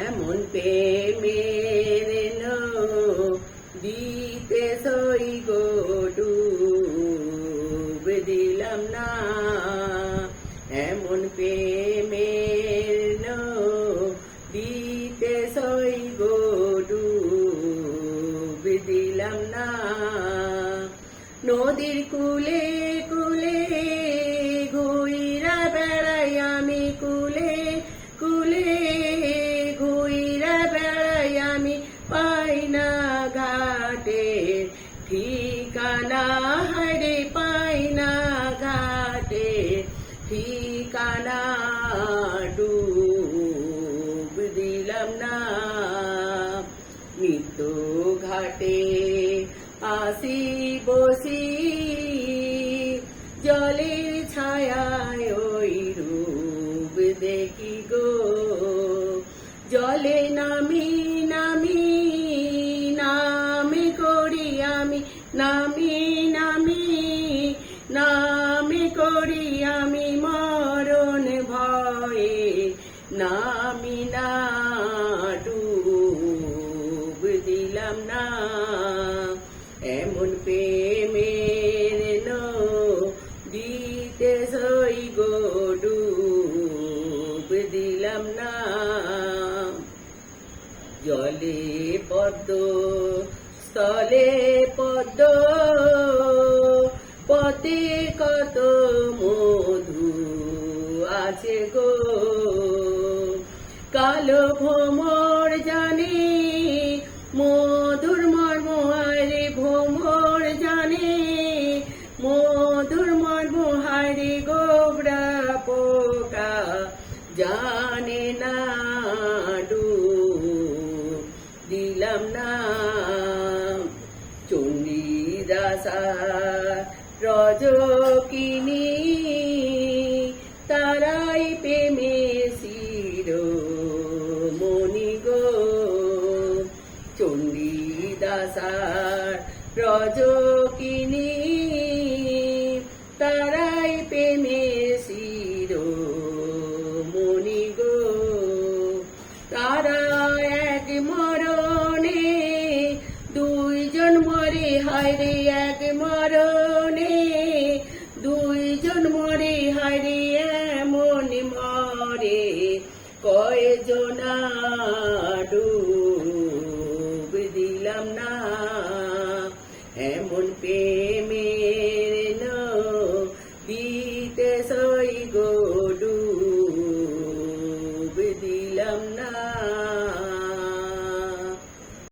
এমন প্রেমের দিতে সই গো ডুব দিলাম না। এমন প্রেমের দিতে সই গো ডুব দিলাম না। নদীর কুলে কুলে ঘাটে ঠিকানা হারে পাই না ঘাটে ঠিকানা ডুব দিলাম না মৃত্যু ঘাটে আসি বসি জলের ছায়ায় ওই রূপ দেখি গো জলে নামি নামি নামে নামি নামি, নামে করি আমি মরণ ভয়ে। নামি না ডুব দিলাম না। এমন প্রেমের দিতে সই গো, ডুব দিলাম না। জলে পদ্ম স্থলে পদ্ম পথে কত মধু আছে গো। কালো ভ্রমর জানে, মধুর মর্ম হারে ভ্রমর জানে, মধুর মর্ম হারে গোবরা পোকা জানে না ডুব। দিলাম না চণ্ডীদাসা রজকিনী তারাই প্রেমে শির মনি গো। চণ্ডীদাসার রজকিনী দুইজন মরে হায়রে এক মরণে। দুইজন মরে হায়রে এমন মরে। কয়জনা ডুব দিলাম না